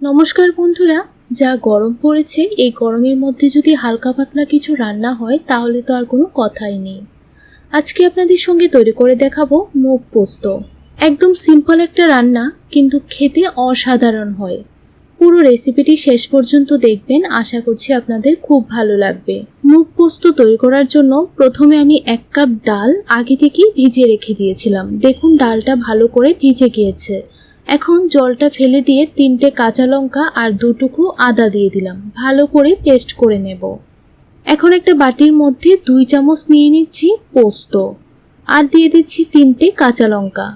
নমস্কার বন্ধুরা, যা গরম পড়েছে, এই গরমের মধ্যে যদি হালকা পাতলা কিছু রান্না হয়, তাহলে তো আর কোনো কথাই নেই। আজকে আপনাদের সঙ্গে তৈরি করে দেখাবো মুগ পোস্ত। একদম সিম্পল একটা রান্না, কিন্তু খেতে অসাধারণ হয়। পুরো রেসিপিটি শেষ পর্যন্ত দেখবেন, আশা করছি আপনাদের খুব ভালো লাগবে। মুগ পোস্ত তৈরি করার জন্য প্রথমে আমি এক কাপ ডাল আগে থেকেই ভিজিয়ে রেখে দিয়েছিলাম। দেখুন, ডালটা ভালো করে ভিজে গিয়েছে। এখন জলটা ফেলে দিয়ে তিনটে কাঁচা লঙ্কা আর দুটুকু আদা দিয়ে দিলাম। ভালো করে পেস্ট করে নেব। এখন একটা বাটির মধ্যে দুই চামচ নিয়ে নিচ্ছি পোস্ত। আর দিয়ে দিচ্ছি তিনটে কাঁচা লঙ্কা।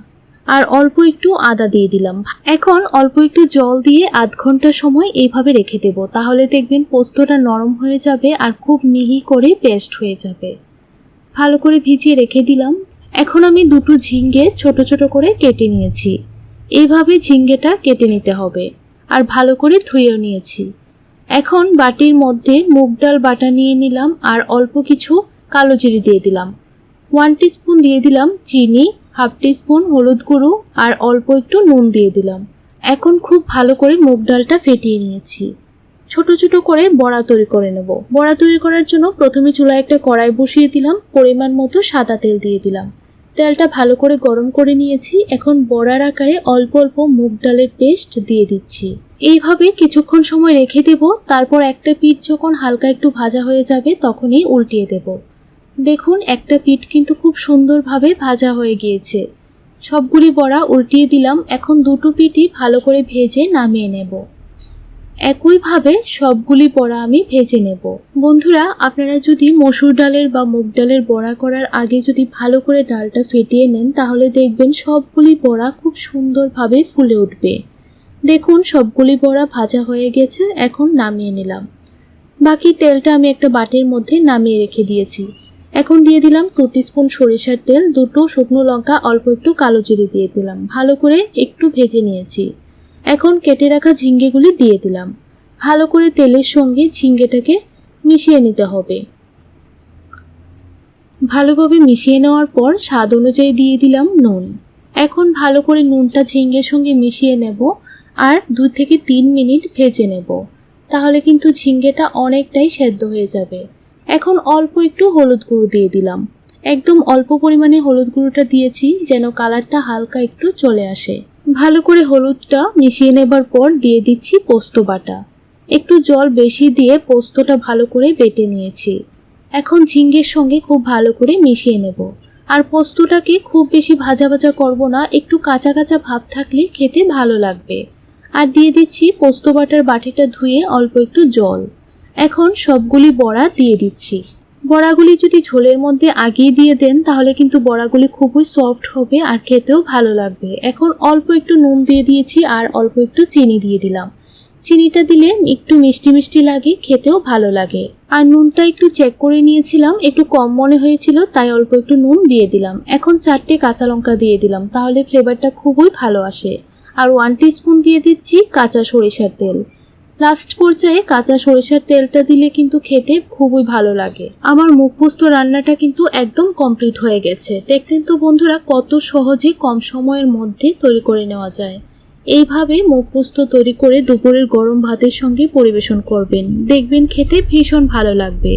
আর অল্প একটু আদা দিয়ে দিলাম। এখন অল্প একটু জল দিয়ে আধ ঘণ্টা সময় এইভাবে রেখে দেব। তাহলে দেখবেন পোস্তটা নরম হয়ে যাবে আর খুব মিহি করে পেস্ট হয়ে যাবে। ভালো করে ভিজিয়ে রেখে দিলাম। এখন আমি দুটো ঝিঙ্গে ছোট ছোট করে কেটে নিয়েছি। এইভাবে ঝিঙ্গেটা কেটে নিতে হবে। আর ভালো করে ধুয়েও নিয়েছি। এখন বাটির মধ্যে মুগ ডাল বাটা নিয়ে নিলাম আর অল্প কিছু কালো জিরি দিয়ে দিলাম। ওয়ান স্পুন দিয়ে দিলাম চিনি, হাফ স্পুন হলুদ গুঁড়ো আর অল্প একটু নুন দিয়ে দিলাম। এখন খুব ভালো করে মুগ ডালটা ফেটিয়ে নিয়েছি। ছোট ছোট করে বড়া তৈরি করে নেব। বড়া তৈরি করার জন্য প্রথমে চুলায় একটা কড়াই বসিয়ে দিলাম, পরিমাণ মতো সাদা তেল দিয়ে দিলাম। তেলটা ভালো করে গরম করে নিয়েছি। এখন বড়ার আকারে অল্প অল্প মুগ ডালের পেস্ট দিয়ে দিচ্ছি। এইভাবে কিছুক্ষণ সময় রেখে দেব, তারপর একটা পিঠ যখন হালকা একটু ভাজা হয়ে যাবে তখনই উল্টিয়ে দেব। দেখুন, একটা পিঠ কিন্তু খুব সুন্দরভাবে ভাজা হয়ে গিয়েছে। সবগুলি বড়া উল্টিয়ে দিলাম, এখন দুটো পিঠই ভালো করে ভেজে নামিয়ে নেব। একইভাবে সবগুলি বড়া আমি ভেজে নেব। বন্ধুরা, আপনারা যদি মসুর ডালের বা মুগ ডালের বড়া করার আগে যদি ভালো করে ডালটা ফেটিয়ে নেন, তাহলে দেখবেন সবগুলি বড়া খুব সুন্দরভাবে ফুলে উঠবে। দেখুন, সবগুলি বড়া ভাজা হয়ে গেছে, এখন নামিয়ে নিলাম। বাকি তেলটা আমি একটা বাটির মধ্যে নামিয়ে রেখে দিয়েছি। এখন দিয়ে দিলাম টু স্পুন সরিষার তেল, দুটো শুকনো লঙ্কা, অল্প একটু কালো জিরে দিয়ে দিলাম। ভালো করে একটু ভেজে নিয়েছি। এখন কেটে রাখা ঝিঙ্গেগুলি দিয়ে দিলাম। ভালো করে তেলের সঙ্গে ঝিঙ্গেটাকে মিশিয়ে নিতে হবে। ভালোভাবে মিশিয়ে নেওয়ার পর স্বাদ অনুযায়ী দিয়ে দিলাম নুন। এখন ভালো করে নুনটা ঝিঙ্গের সঙ্গে মিশিয়ে নেব আর দু থেকে তিন মিনিট ভেজে নেব। তাহলে কিন্তু ঝিঙ্গেটা অনেকটাই সেদ্ধ হয়ে যাবে। এখন অল্প একটু হলুদ গুঁড়ো দিয়ে দিলাম। একদম অল্প পরিমাণে হলুদ গুঁড়োটা দিয়েছি যেন কালারটা হালকা একটু চলে আসে। ভালো করে হলুদটা মিশিয়ে নেবার পর দিয়ে দিচ্ছি পোস্ত বাটা। একটু জল বেশি দিয়ে পোস্তটা ভালো করে বেটে নিয়েছি। এখন ঝিঙ্গের সঙ্গে খুব ভালো করে মিশিয়ে নেব। আর পোস্তটাকে খুব বেশি ভাজা ভাজা করব না, একটু কাঁচা কাঁচা ভাব থাকলে খেতে ভালো লাগবে। আর দিয়ে দিচ্ছি পোস্ত বাটার বাটিটা ধুয়ে অল্প একটু জল। এখন সবগুলি বড়া দিয়ে দিচ্ছি। বড়াগুলি যদি ঝোলের মধ্যে আগিয়ে দিয়ে দেন, তাহলে কিন্তু বড়াগুলি খুবই সফট হবে আর খেতেও ভালো লাগবে। এখন অল্প একটু নুন দিয়ে দিয়েছি আর অল্প একটু চিনি দিয়ে দিলাম। চিনিটা দিলে একটু মিষ্টি মিষ্টি লাগে, খেতেও ভালো লাগে। আর নুনটা একটু চেক করে নিয়েছিলাম, একটু কম মনে হয়েছিল, তাই অল্প একটু নুন দিয়ে দিলাম। এখন চারটে কাঁচা লঙ্কা দিয়ে দিলাম, তাহলে ফ্লেভারটা খুবই ভালো আসে। আর ওয়ান স্পুন দিয়ে দিচ্ছি কাঁচা সরিষার তেল। লাস্ট পর্যায়ে কাঁচা সরিষার তেলটা দিলে কিন্তু খেতে খুবই ভালো লাগে। আমার মুখ পোস্ত রান্নাটা কিন্তু একদম কমপ্লিট হয়ে গেছে। দেখলেন তো বন্ধুরা, কত সহজে কম সময়ের মধ্যে তৈরি করে নেওয়া যায়। এইভাবে মুখ পোস্ত তৈরি করে দুপুরের গরম ভাতের সঙ্গে পরিবেশন করবেন। দেখবেন খেতে ভীষণ ভালো লাগবে।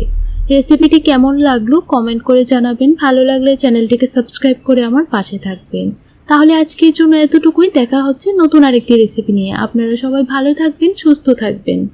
রেসিপিটি কেমন লাগল কমেন্ট করে জানাবেন। ভালো লাগলে চ্যানেলটিকে সাবস্ক্রাইব করে আমার পাশে থাকবেন। তাহলে আজকের জন্য এতটুকুই। দেখা হচ্ছে নতুন আরেকটি রেসিপি নিয়ে। আপনারা সবাই ভালো থাকবেন, সুস্থ থাকবেন।